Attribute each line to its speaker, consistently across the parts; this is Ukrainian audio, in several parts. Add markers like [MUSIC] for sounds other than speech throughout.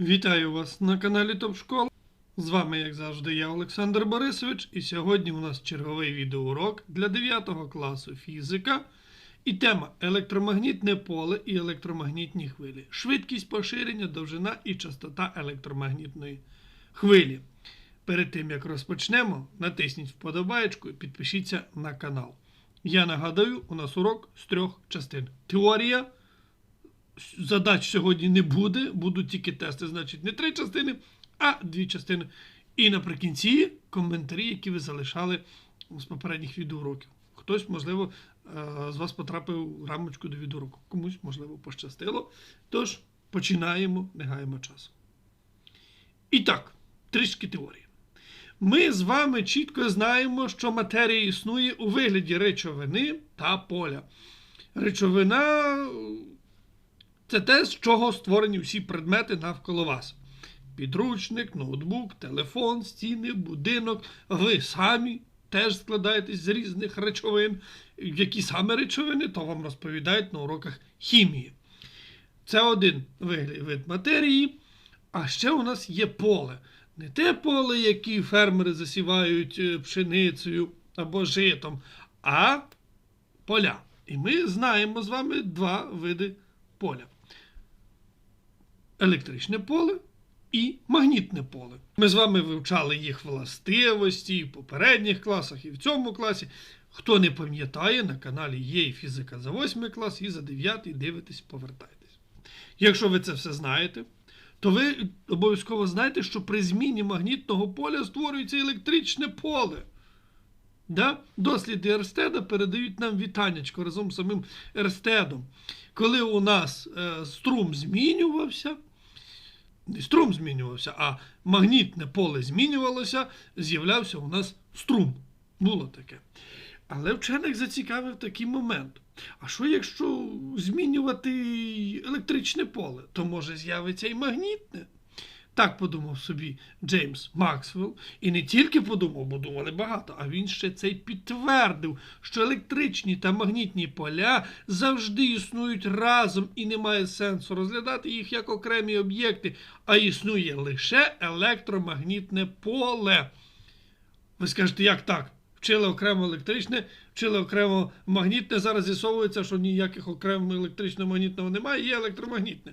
Speaker 1: Вітаю вас на каналі Топ Школа. З вами, як завжди, я Олександр Борисович, і сьогодні у нас черговий відеоурок для 9 класу фізика. І тема електромагнітне поле і електромагнітні хвилі. Швидкість поширення, довжина і частота електромагнітної хвилі. Перед тим як розпочнемо, натисніть вподобаєчку і підпишіться на канал. Я нагадаю, у нас урок з трьох частин: теорія задач сьогодні не буде, будуть тільки тести, значить, не три частини, а дві частини. І наприкінці коментарі, які ви залишали з попередніх відеоуроків. Хтось, можливо, е, з вас потрапив в рамочку до відеоуроку. Комусь, можливо, пощастило. Тож, починаємо, не гаємо часу. І так, трішки теорії. Ми з вами чітко знаємо, що матерія існує у вигляді речовини та поля. Речовина це те, з чого створені всі предмети навколо вас. Підручник, ноутбук, телефон, стіни, будинок. Ви самі теж складаєтесь з різних речовин. Які саме речовини, то вам розповідають на уроках хімії. Це один вид матерії. А ще у нас є поле. Не те поле, яке фермери засівають е, пшеницею або житом, а поля. І ми знаємо з вами два види поля електричне поле і магнітне поле. Ми з вами вивчали їх властивості в попередніх класах, і в цьому класі. Хто не пам'ятає, на каналі є і фізика за 8 клас, і за 9 дивитесь, повертайтесь. Якщо ви це все знаєте, то ви обов'язково знаєте, що при зміні магнітного поля створюється електричне поле. Да? Досліди Ерстеда передають нам вітаннячко разом з самим Ерстедом. Коли у нас е, струм змінювався, струм змінювався, а магнітне поле змінювалося, з'являвся у нас струм. Було таке. Але вчених зацікавив такий момент. А що якщо змінювати електричне поле, то може з'явиться і магнітне? Так подумав собі Джеймс Максвелл. І не тільки подумав, бо думали багато, а він ще це й підтвердив, що електричні та магнітні поля завжди існують разом і немає сенсу розглядати їх як окремі об'єкти, а існує лише електромагнітне поле. Ви скажете, як так? Вчили окремо електричне, вчили окремо магнітне. Зараз з'ясовується, що ніяких окремо електрично-магнітного немає, є електромагнітне.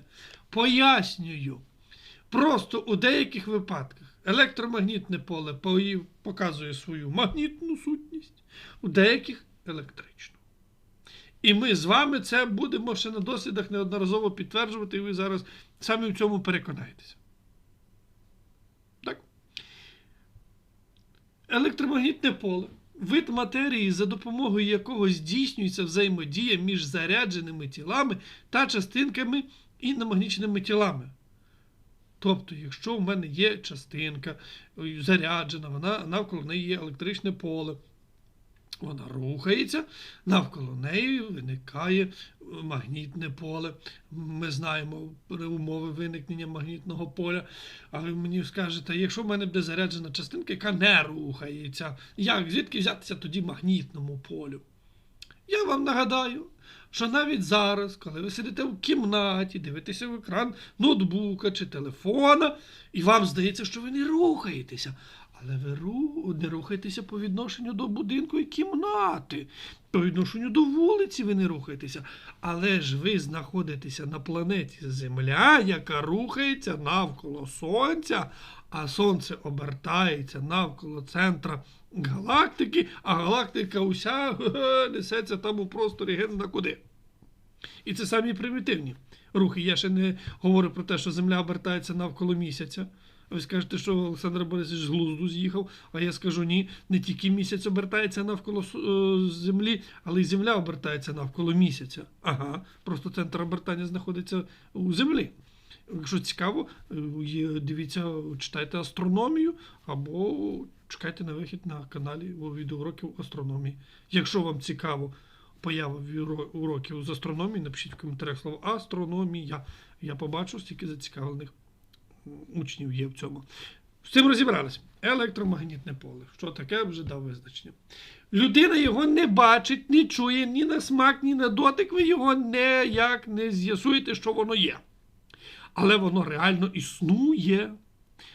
Speaker 1: Пояснюю. Просто у деяких випадках електромагнітне поле показує свою магнітну сутність, у деяких електричну. І ми з вами це будемо ще на дослідах неодноразово підтверджувати, і ви зараз самі в цьому переконаєтеся. Так? Електромагнітне поле вид матерії, за допомогою якого здійснюється взаємодія між зарядженими тілами та частинками і намагніченими тілами. Тобто, якщо в мене є частинка е, заряджена, вона навколо неї є електричне поле, вона рухається, навколо неї виникає е, магнітне поле. Ми знаємо умови виникнення магнітного поля. А ви мені скажете, якщо в мене буде заряджена частинка, яка не рухається, як звідки взятися тоді магнітному полю? Я вам нагадаю, що навіть зараз, коли ви сидите в кімнаті, дивитеся в екран ноутбука чи телефона, і вам здається, що ви не рухаєтеся. Але ви не рухаєтеся по відношенню до будинку і кімнати, по відношенню до вулиці ви не рухаєтеся. Але ж ви знаходитеся на планеті Земля, яка рухається навколо Сонця, а Сонце обертається навколо центра галактики, а галактика уся ге-ге, [LAUGHS] несеться там у просторі ген куди. І це самі примітивні рухи. Я ще не говорю про те, що Земля обертається навколо місяця. Ви скажете, що Олександр Борисович з глузду з'їхав, а я скажу ні, не тільки місяць обертається навколо е, Землі, але й Земля обертається навколо місяця. Ага, просто центр обертання знаходиться у Землі. Якщо цікаво, е, дивіться, читайте астрономію або чекайте на вихід на каналі відеоуроків астрономії. Якщо вам цікаво поява уроків з астрономії, напишіть в коментарях слово астрономія. Я побачу, стільки зацікавлених учнів є в цьому. З цим розібрались. Електромагнітне поле. Що таке, вже дав визначення. Людина його не бачить, не чує ні на смак, ні на дотик. Ви його ніяк не з'ясуєте, що воно є. Але воно реально існує,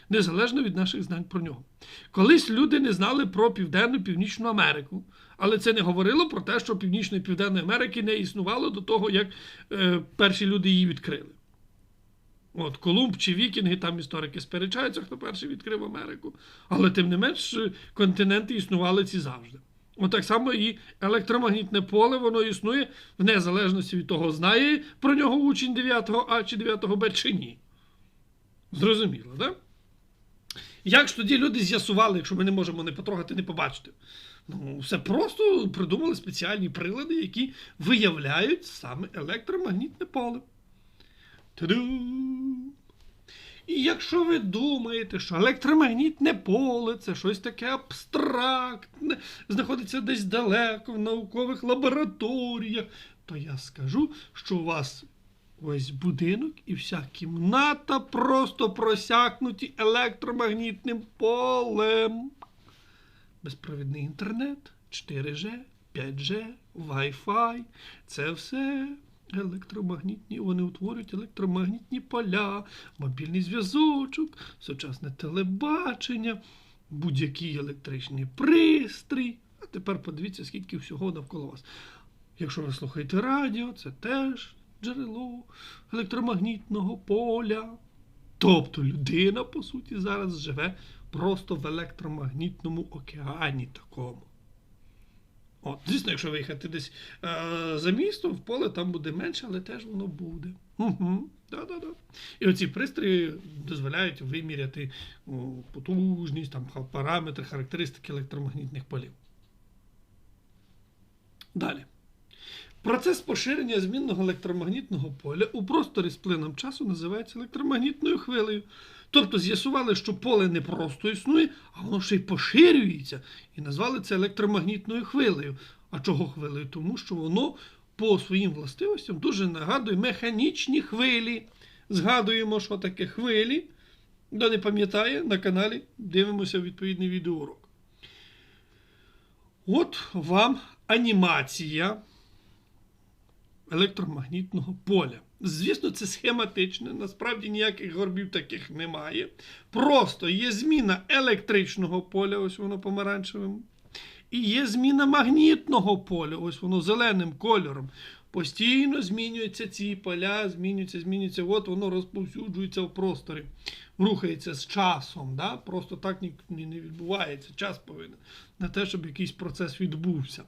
Speaker 1: незалежно від наших знань про нього. Колись люди не знали про Південну Північну Америку, але це не говорило про те, що Північної Південної Америки не існувало до того, як е, перші люди її відкрили. От Колумб чи Вікінги, там історики сперечаються, хто перший відкрив Америку. Але тим не менш, е, континенти існували ці завжди. От так само і електромагнітне поле, воно існує в незалежності від того, знає про нього учень 9 А чи 9 Б чи ні. Зрозуміло, так? Да? Як ж тоді люди з'ясували, якщо ми не можемо не потрогати, не побачити? Ну, все просто придумали спеціальні прилади, які виявляють саме електромагнітне поле. Та-ду! І якщо ви думаєте, що електромагнітне поле це щось таке абстрактне, знаходиться десь далеко в наукових лабораторіях, то я скажу, що у вас весь будинок і вся кімната просто просякнуті електромагнітним полем. Безпровідний інтернет, 4G, 5G, Wi-Fi це все електромагнітні, вони утворюють електромагнітні поля, мобільний зв'язочок, сучасне телебачення, будь-який електричний пристрій. А тепер подивіться, скільки всього навколо вас. Якщо ви слухаєте радіо, це теж джерело електромагнітного поля. Тобто людина, по суті, зараз живе просто в електромагнітному океані такому. От, звісно, якщо виїхати десь е, за місто, в поле там буде менше, але теж воно буде. Да-да-да. І оці пристрої дозволяють виміряти о, потужність, там, параметри, характеристики електромагнітних полів. Далі. Процес поширення змінного електромагнітного поля у просторі з плином часу називається електромагнітною хвилею. Тобто з'ясували, що поле не просто існує, а воно ще й поширюється. І назвали це електромагнітною хвилею. А чого хвилею? Тому що воно по своїм властивостям дуже нагадує механічні хвилі. Згадуємо, що таке хвилі. Хто не пам'ятає, на каналі дивимося відповідний відеоурок. От вам анімація електромагнітного поля. Звісно, це схематичне, насправді ніяких горбів таких немає. Просто є зміна електричного поля, ось воно помаранчевим, і є зміна магнітного поля, ось воно зеленим кольором. Постійно змінюються ці поля, змінюються, змінюються, от воно розповсюджується в просторі, рухається з часом. Да? Просто так не відбувається. Час повинен на те, щоб якийсь процес відбувся.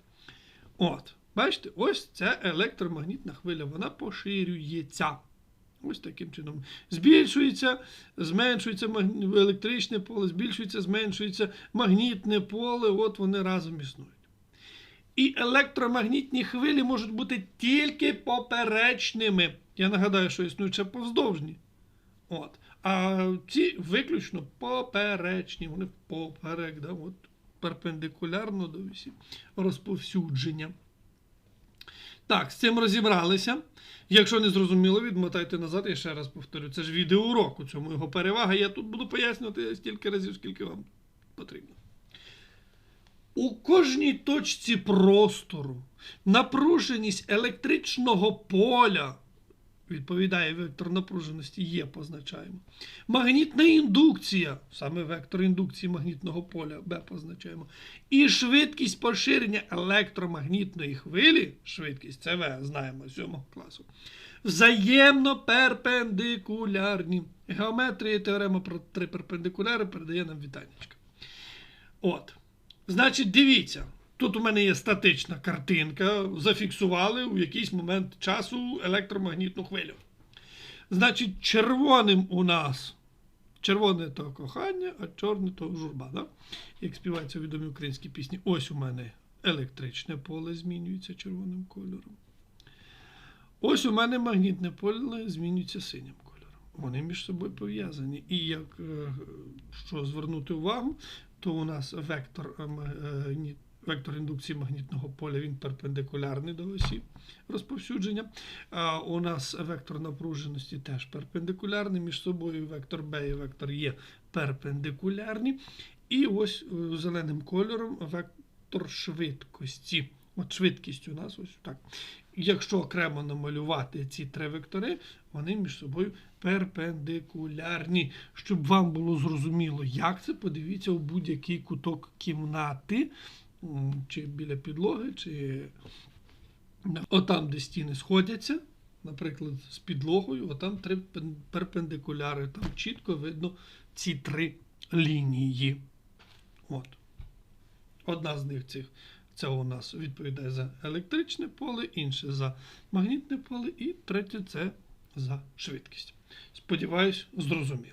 Speaker 1: От. Бачите, ось ця електромагнітна хвиля, вона поширюється. Ось таким чином. Збільшується, зменшується електричне поле, збільшується, зменшується магнітне поле, от вони разом існують. І електромагнітні хвилі можуть бути тільки поперечними. Я нагадаю, що існують ще повздовжні. От. А ці виключно поперечні, вони поперек, да? от, перпендикулярно до вісі розповсюдження. Так, з цим розібралися. Якщо не зрозуміло, відмотайте назад, я ще раз повторю. Це ж відеоурок, у цьому його перевага. Я тут буду пояснювати стільки разів, скільки вам потрібно. У кожній точці простору напруженість електричного поля відповідає вектор напруженості Є, позначаємо. Магнітна індукція, саме вектор індукції магнітного поля Б позначаємо. І швидкість поширення електромагнітної хвилі, швидкість це В, знаємо з 7 класу, взаємно перпендикулярні. Геометрія теорема про три перпендикуляри передає нам вітанечка. От. Значить, дивіться. Тут у мене є статична картинка. Зафіксували у якийсь момент часу електромагнітну хвилю. Значить, червоним у нас червоне то кохання, а чорне то журба. Да? Як співаються відомі українські пісні. Ось у мене електричне поле змінюється червоним кольором. Ось у мене магнітне поле змінюється синім кольором. Вони між собою пов'язані. І як е, що звернути увагу, то у нас вектор, е, м- е, вектор індукції магнітного поля він перпендикулярний до осі розповсюдження. А у нас вектор напруженості теж перпендикулярний. Між собою вектор Б і вектор Є перпендикулярні. І ось е, зеленим кольором вектор швидкості. От швидкість у нас ось так. Якщо окремо намалювати ці три вектори, вони між собою перпендикулярні. Щоб вам було зрозуміло, як це, подивіться у будь-який куток кімнати, чи біля підлоги, чи отам, де стіни сходяться, наприклад, з підлогою, отам три перпендикуляри. Там чітко видно ці три лінії. От. Одна з них цих це у нас відповідає за електричне поле, інше за магнітне поле, і третє це за швидкість. Сподіваюсь, зрозуміли.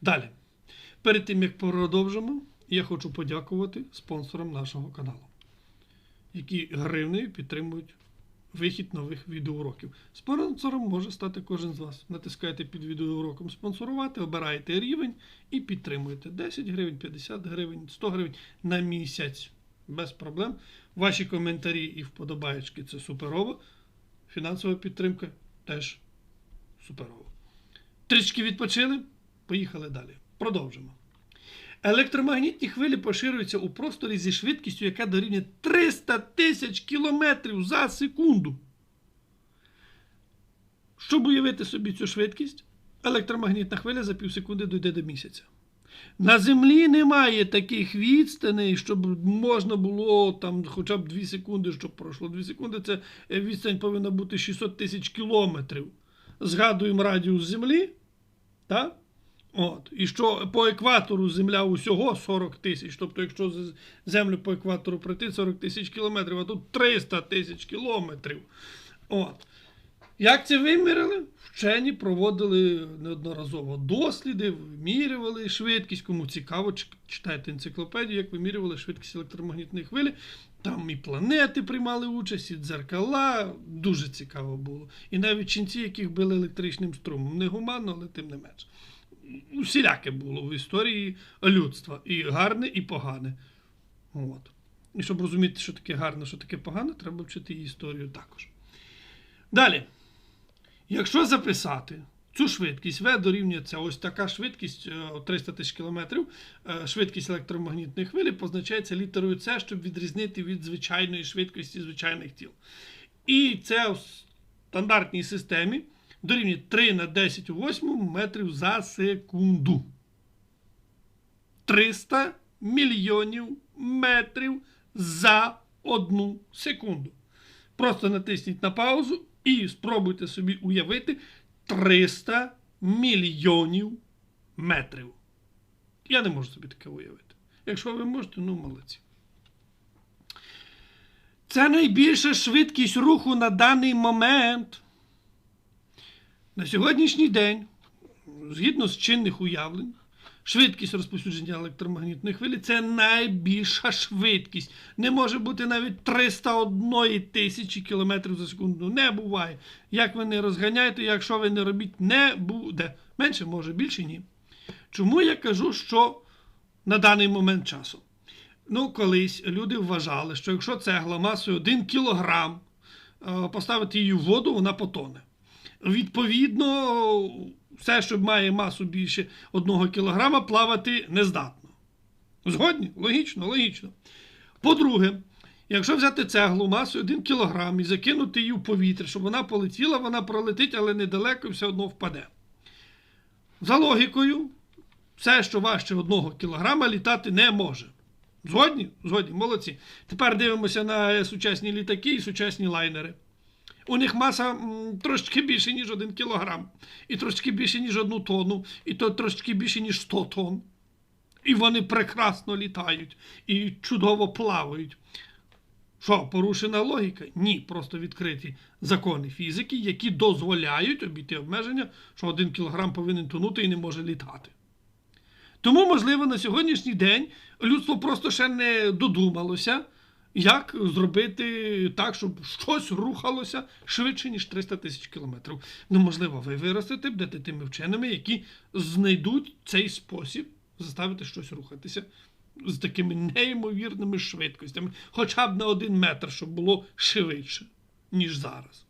Speaker 1: Далі. Перед тим як продовжимо, я хочу подякувати спонсорам нашого каналу, які гривнею підтримують вихід нових відеоуроків. Спонсором може стати кожен з вас. Натискаєте під відеоуроком спонсорувати, обираєте рівень і підтримуєте 10 гривень, 50 гривень, 100 гривень на місяць. Без проблем. Ваші коментарі і вподобаєчки це суперово. Фінансова підтримка теж суперово. Трішки відпочили. Поїхали далі. Продовжимо. Електромагнітні хвилі поширюються у просторі зі швидкістю, яка дорівнює 300 тисяч кілометрів за секунду. Щоб уявити собі цю швидкість, електромагнітна хвиля за півсекунди дійде до місяця. На землі немає таких відстаней, щоб можна було там хоча б 2 секунди, щоб пройшло 2 секунди. Це відстань повинна бути 600 тисяч кілометрів. Згадуємо радіус Землі. Так? От. І що по екватору Земля усього 40 тисяч. Тобто, якщо землю по екватору пройти 40 тисяч кілометрів, а тут 300 тисяч кілометрів. От. Як це виміряли? Вчені проводили неодноразово досліди, вимірювали швидкість. Кому цікаво, читайте енциклопедію, як вимірювали швидкість електромагнітної хвилі. Там і планети приймали участь, і дзеркала. Дуже цікаво було. І навіть ченці, яких били електричним струмом. Не гуманно, але тим не менш. Усіляке було в історії людства. І гарне, і погане. От. І щоб розуміти, що таке гарне, що таке погане, треба вчити і історію також. Далі. Якщо записати цю швидкість, V дорівнюється ось така швидкість е, 300 тисяч кілометрів, е, швидкість електромагнітної хвилі позначається літерою С, щоб відрізнити від звичайної швидкості звичайних тіл. І це в стандартній системі дорівнює 3 на 10 у 8 метрів за секунду. 300 мільйонів метрів за одну секунду. Просто натисніть на паузу і спробуйте собі уявити 300 мільйонів метрів. Я не можу собі таке уявити. Якщо ви можете, ну молодці. Це найбільша швидкість руху на даний момент. На сьогоднішній день, згідно з чинних уявлень, швидкість розповсюдження електромагнітної хвилі це найбільша швидкість. Не може бути навіть 301 тисячі кілометрів за секунду. Не буває. Як ви не розганяєте, якщо ви не робіть, не буде. Менше може, більше ні. Чому я кажу, що на даний момент часу? Ну, колись люди вважали, що якщо цегла масою 1 кілограм е, поставити її в воду, вона потоне. Відповідно, все, що має масу більше 1 кілограма, плавати не здатно. Згодні? Логічно, логічно. По-друге, якщо взяти цеглу масою 1 кілограм і закинути її в повітря, щоб вона полетіла, вона пролетить, але недалеко і все одно впаде. За логікою, все, що важче 1 кілограма, літати не може. Згодні? Згодні, молодці. Тепер дивимося на сучасні літаки і сучасні лайнери. У них маса трошки більше, ніж 1 кілограм, і трошки більше, ніж 1 тонну, і то трошки більше, ніж 100 тонн. І вони прекрасно літають і чудово плавають. Що, порушена логіка? Ні, просто відкриті закони фізики, які дозволяють обійти обмеження, що 1 кілограм повинен тонути і не може літати. Тому, можливо, на сьогоднішній день людство просто ще не додумалося, як зробити так, щоб щось рухалося швидше, ніж 300 тисяч кілометрів. Ну, можливо, ви виростете, будете тими вченими, які знайдуть цей спосіб заставити щось рухатися з такими неймовірними швидкостями, хоча б на один метр, щоб було швидше, ніж зараз.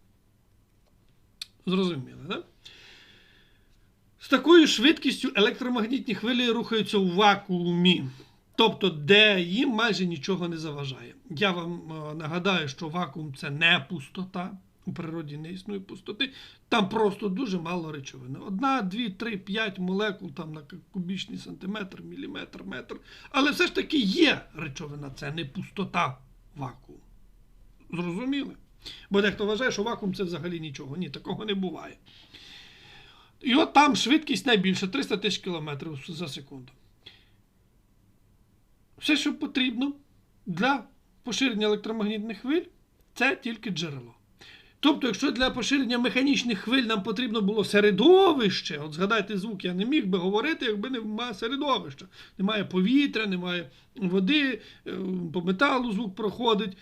Speaker 1: Зрозуміли, так? Да? З такою швидкістю електромагнітні хвилі рухаються у вакуумі, тобто, де їм майже нічого не заважає. Я вам е, нагадаю, що вакуум це не пустота. У природі не існує пустоти, там просто дуже мало речовини. Одна, дві, три, п'ять молекул там на кубічний сантиметр, міліметр, метр. Але все ж таки є речовина, це не пустота вакуум. Зрозуміли? Бо дехто вважає, що вакуум це взагалі нічого. Ні, такого не буває. І от там швидкість найбільша 300 тисяч кілометрів за секунду. Все, що потрібно для поширення електромагнітних хвиль, це тільки джерело. Тобто, якщо для поширення механічних хвиль нам потрібно було середовище, от згадайте звук, я не міг би говорити, якби немає середовища. Немає повітря, немає води, е, по металу звук проходить.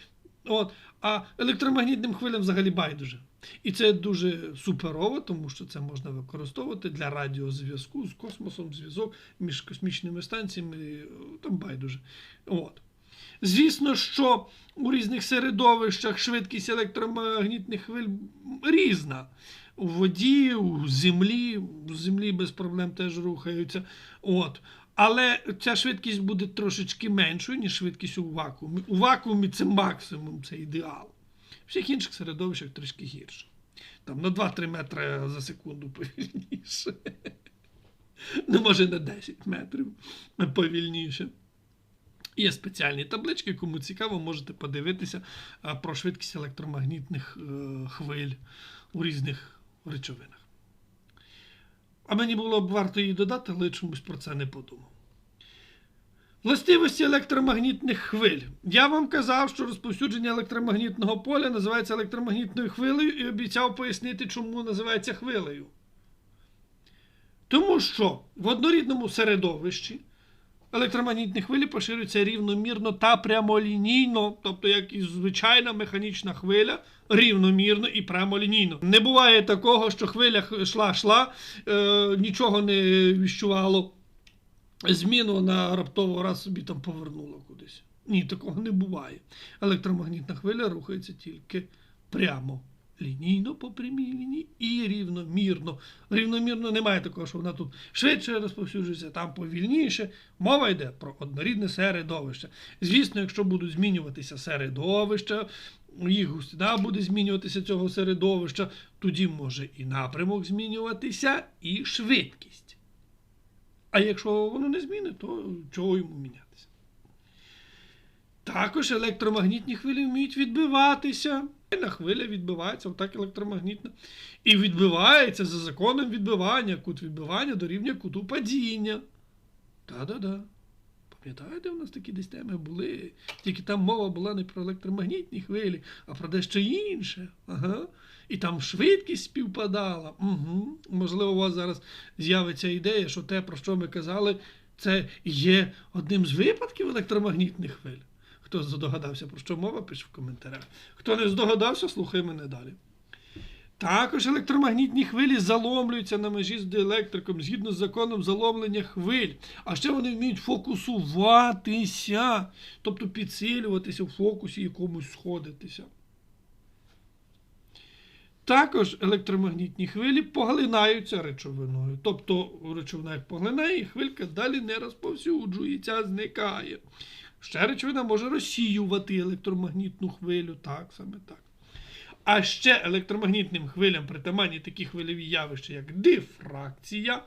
Speaker 1: От. А електромагнітним хвилям взагалі байдуже. І це дуже суперово, тому що це можна використовувати для радіозв'язку з космосом, зв'язок між космічними станціями, е, там байдуже. От. Звісно, що у різних середовищах швидкість електромагнітних хвиль різна. У воді, у землі, у землі без проблем теж рухаються. От. Але ця швидкість буде трошечки меншою, ніж швидкість у вакуумі. У вакуумі це максимум, це ідеал. Всіх інших середовищах трішки гірше. Там на 2-3 метри за секунду повільніше. Ну, може, на 10 метрів повільніше. Є спеціальні таблички, кому цікаво, можете подивитися про швидкість електромагнітних е, хвиль у різних речовинах. А мені було б варто її додати, але чомусь про це не подумав. Властивості електромагнітних хвиль. Я вам казав, що розповсюдження електромагнітного поля називається електромагнітною хвилею і обіцяв пояснити, чому називається хвилею. Тому що в однорідному середовищі електромагнітні хвилі поширюються рівномірно та прямолінійно, тобто як і звичайна механічна хвиля, рівномірно і прямолінійно. Не буває такого, що хвиля йшла-йшла, е, нічого не віщувало. Зміну на раптово раз собі там повернуло кудись. Ні, такого не буває. Електромагнітна хвиля рухається тільки прямо. Лінійно по прямій лінії і рівномірно. Рівномірно немає такого, що вона тут швидше розповсюджується, там повільніше. Мова йде про однорідне середовище. Звісно, якщо будуть змінюватися середовища, їх густина буде змінюватися цього середовища, тоді може і напрямок змінюватися, і швидкість. А якщо воно не змінить, то чого йому мінятися? Також електромагнітні хвилі вміють відбиватися. На хвиля відбивається, отак електромагнітна. І відбивається за законом відбивання. Кут відбивання дорівнює куту падіння. Та-да-да. Пам'ятаєте, у нас такі десь теми були. Тільки там мова була не про електромагнітні хвилі, а про дещо інше. Ага. І там швидкість співпадала. Угу. Можливо, у вас зараз з'явиться ідея, що те, про що ми казали, це є одним з випадків електромагнітних хвиль. Хто здогадався, про що мова, пише в коментарях. Хто не здогадався, слухай мене далі. Також електромагнітні хвилі заломлюються на межі з діелектриком згідно з законом заломлення хвиль. А ще вони вміють фокусуватися, тобто підсилюватися в фокусі якомусь сходитися. Також електромагнітні хвилі поглинаються речовиною. Тобто речовина як поглинає, і хвилька далі не розповсюджується, зникає. Ще речовина може розсіювати електромагнітну хвилю, так саме так. А ще електромагнітним хвилям притаманні такі хвильові явища, як дифракція,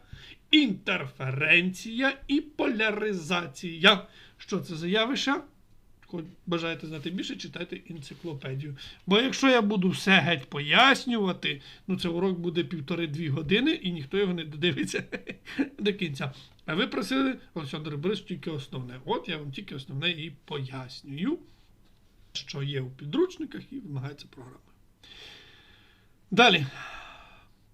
Speaker 1: інтерференція і поляризація. Що це за явища? Бажаєте знати більше, читайте енциклопедію. Бо якщо я буду все геть пояснювати, ну це урок буде півтори-дві години і ніхто його не додивиться [LAUGHS] до кінця. А ви просили, Олександр Борис, тільки основне. От я вам тільки основне і пояснюю, що є у підручниках і вимагається програмою. Далі.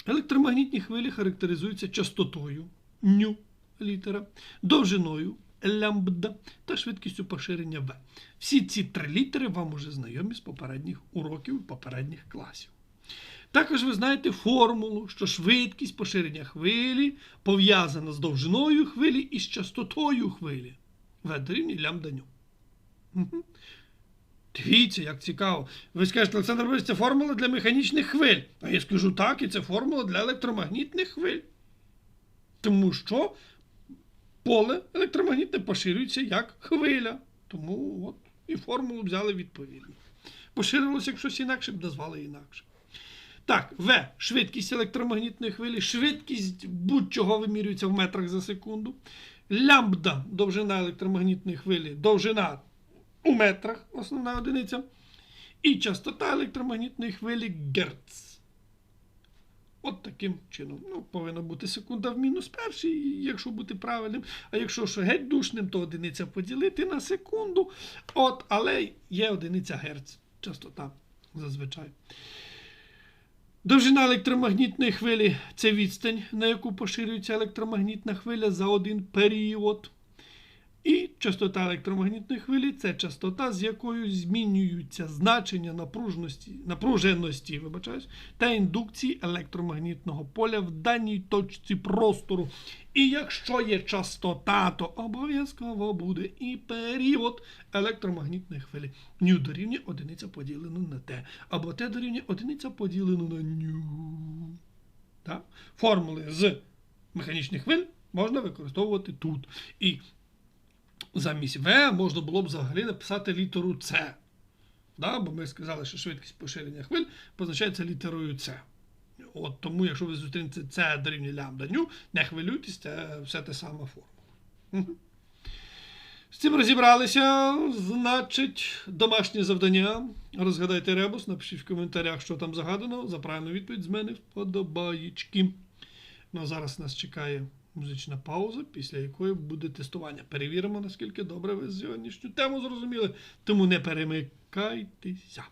Speaker 1: Електромагнітні хвилі характеризуються частотою ню літера, довжиною лямбда та швидкістю поширення В. Всі ці три літери вам уже знайомі з попередніх уроків попередніх класів. Також ви знаєте формулу, що швидкість поширення хвилі пов'язана з довжиною хвилі і з частотою хвилі. В дорівнює лямбда ню. Дивіться, як цікаво. Ви скажете, Олександр Борисович, це формула для механічних хвиль. А я скажу так, і це формула для електромагнітних хвиль. Тому що поле електромагнітне поширюється як хвиля. Тому от і формулу взяли відповідно. Поширилося як щось інакше, б назвали інакше. Так, В. Швидкість електромагнітної хвилі. Швидкість будь-чого вимірюється в метрах за секунду. Лямбда довжина електромагнітної хвилі. Довжина у метрах, основна одиниця. І частота електромагнітної хвилі Герц. От таким чином. Ну, повинна бути секунда в мінус перший, якщо бути правильним. А якщо що геть душним, то одиниця поділити на секунду. От, але є одиниця Герц. Частота зазвичай. Довжина електромагнітної хвилі це відстань, на яку поширюється електромагнітна хвиля за один період. І частота електромагнітної хвилі це частота, з якою змінюються значення напруженості, напруженості вибачаюсь, та індукції електромагнітного поля в даній точці простору. І якщо є частота, то обов'язково буде і період електромагнітної хвилі. Ню дорівнює одиниця поділено на Т. Або Т дорівнює одиниця поділено на ню. Так? Формули з механічних хвиль можна використовувати тут. І замість В можна було б взагалі написати літеру С. Да? Бо ми сказали, що швидкість поширення хвиль позначається літерою С. От Тому, якщо ви зустрінете С дорівнює лямбда ню, не хвилюйтесь, це все те сама формула. З цим розібралися. Значить, домашнє завдання. Розгадайте ребус, напишіть в коментарях, що там загадано. За правильну відповідь з мене вподобаєчки. Ну а зараз нас чекає музична пауза, після якої буде тестування. Перевіримо, наскільки добре ви сьогоднішню тему зрозуміли. Тому не перемикайтеся.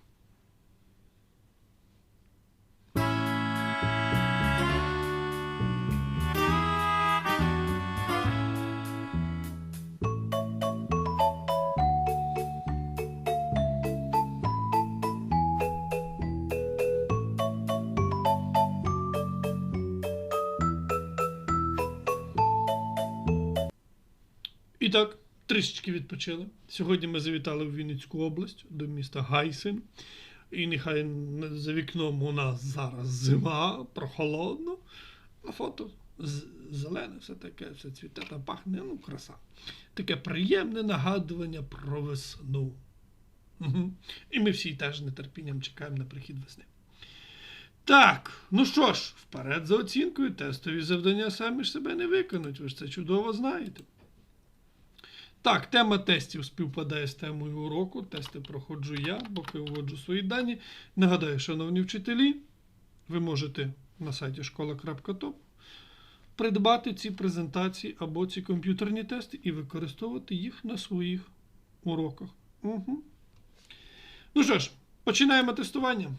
Speaker 1: Так, трішечки відпочили. Сьогодні ми завітали в Вінницьку область до міста Гайсин. І нехай за вікном у нас зараз зима, прохолодно, а фото зелене, все таке, все цвіте та пахне, ну, краса. Таке приємне нагадування про весну. І ми всі теж нетерпінням чекаємо на прихід весни. Так, ну що ж, вперед за оцінкою, тестові завдання самі ж себе не виконують, ви ж це чудово знаєте. Так, тема тестів співпадає з темою уроку. Тести проходжу я, поки вводжу свої дані. Нагадаю, шановні вчителі, ви можете на сайті школа.топ придбати ці презентації або ці комп'ютерні тести і використовувати їх на своїх уроках. Угу. Ну що ж, починаємо тестування.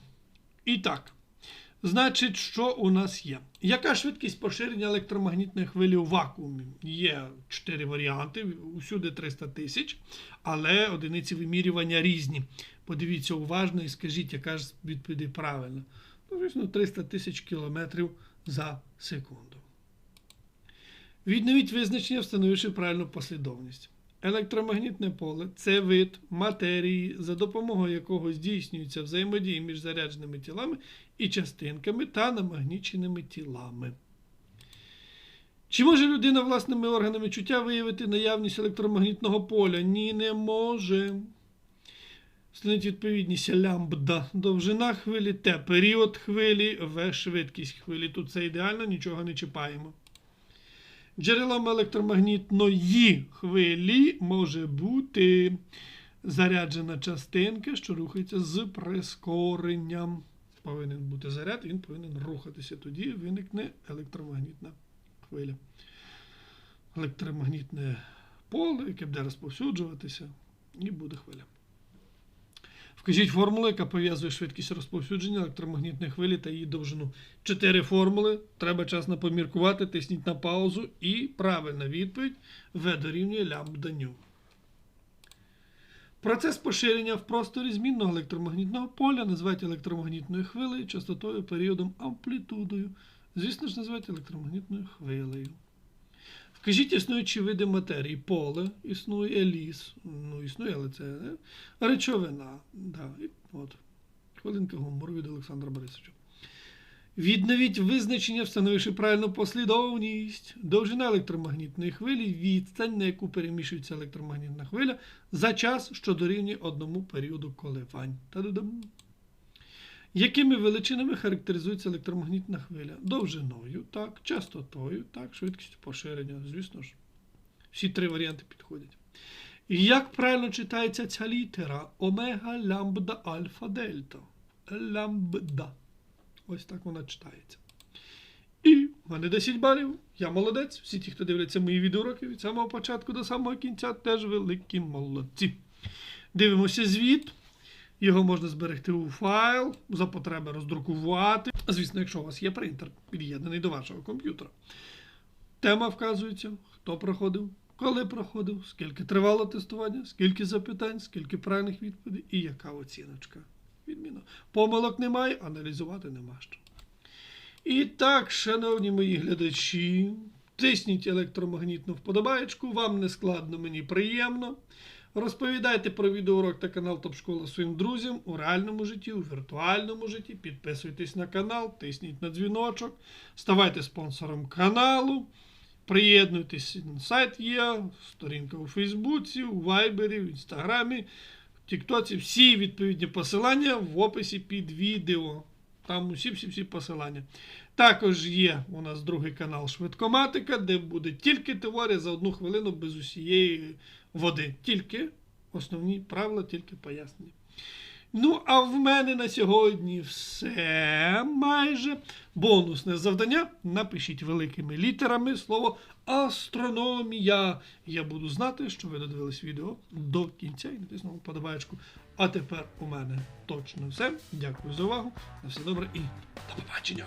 Speaker 1: І так. Значить, що у нас є? Яка швидкість поширення електромагнітної хвилі у вакуумі? Є чотири варіанти, усюди 300 тисяч, але одиниці вимірювання різні. Подивіться уважно і скажіть, яка ж відповідь правильна. Ну, звісно, 300 тисяч кілометрів за секунду. Відновіть визначення, встановивши правильну послідовність. Електромагнітне поле це вид матерії, за допомогою якого здійснюється взаємодія між зарядженими тілами і частинками та намагніченими тілами. Чи може людина власними органами чуття виявити наявність електромагнітного поля? Ні, не може. Встановіть відповідність лямбда, довжина хвилі, Т, період хвилі, В, швидкість хвилі. Тут все ідеально, нічого не чіпаємо. Джерелом електромагнітної хвилі може бути заряджена частинка, що рухається з прискоренням. Повинен бути заряд, він повинен рухатися. Тоді виникне електромагнітна хвиля. Електромагнітне поле, яке буде розповсюджуватися, і буде хвиля. Вкажіть формулу, яка пов'язує швидкість розповсюдження електромагнітної хвилі та її довжину. Чотири формули. Треба часно поміркувати, тисніть на паузу. І правильна відповідь В дорівнює лямбда ню. Процес поширення в просторі змінного електромагнітного поля називають електромагнітною хвилею, частотою, періодом, амплітудою. Звісно ж, називають електромагнітною хвилею. Вкажіть існуючі види матерії. Поле існує ліс. Ну, існує, але це не? речовина. Да. От. Хвилинка гумору від Олександра Борисовича. Відновіть визначення, встановивши правильну послідовність. Довжина електромагнітної хвилі, відстань, на яку переміщується електромагнітна хвиля, за час, що дорівнює одному періоду коливань. Та-дадам. Якими величинами характеризується електромагнітна хвиля? Довжиною, так, частотою, так, швидкістю поширення. Звісно ж, всі три варіанти підходять. І Як правильно читається ця літера? Омега, лямбда, альфа, дельта. Лямбда. Ось так вона читається. І в мене 10 балів. Я молодець. Всі ті, хто дивляться мої відеоуроки від самого початку до самого кінця, теж великі молодці. Дивимося звіт. Його можна зберегти у файл, за потреби роздрукувати. Звісно, якщо у вас є принтер, під'єднаний до вашого комп'ютера. Тема вказується, хто проходив, коли проходив, скільки тривало тестування, скільки запитань, скільки правильних відповідей і яка оціночка. Відмінно. Помилок немає, аналізувати нема що. І так, шановні мої глядачі, тисніть електромагнітну вподобаєчку, вам не складно, мені приємно. Розповідайте про відеоурок та канал Топ Школа своїм друзям у реальному житті, у віртуальному житті. Підписуйтесь на канал, тисніть на дзвіночок, ставайте спонсором каналу. Приєднуйтесь, сайт є, сторінка у Фейсбуці, у Вайбері, в Інстаграмі, в Тіктоці. Всі відповідні посилання в описі під відео. Там усі-всі-всі посилання. Також є у нас другий канал Швидкоматика, де буде тільки теорія за одну хвилину без усієї води. Тільки основні правила, тільки пояснення. Ну, а в мене на сьогодні все майже. Бонусне завдання. Напишіть великими літерами слово астрономія. Я буду знати, що ви додивились відео до кінця і натиснули подобаєчку. А тепер у мене точно все. Дякую за увагу. На все добре і до побачення.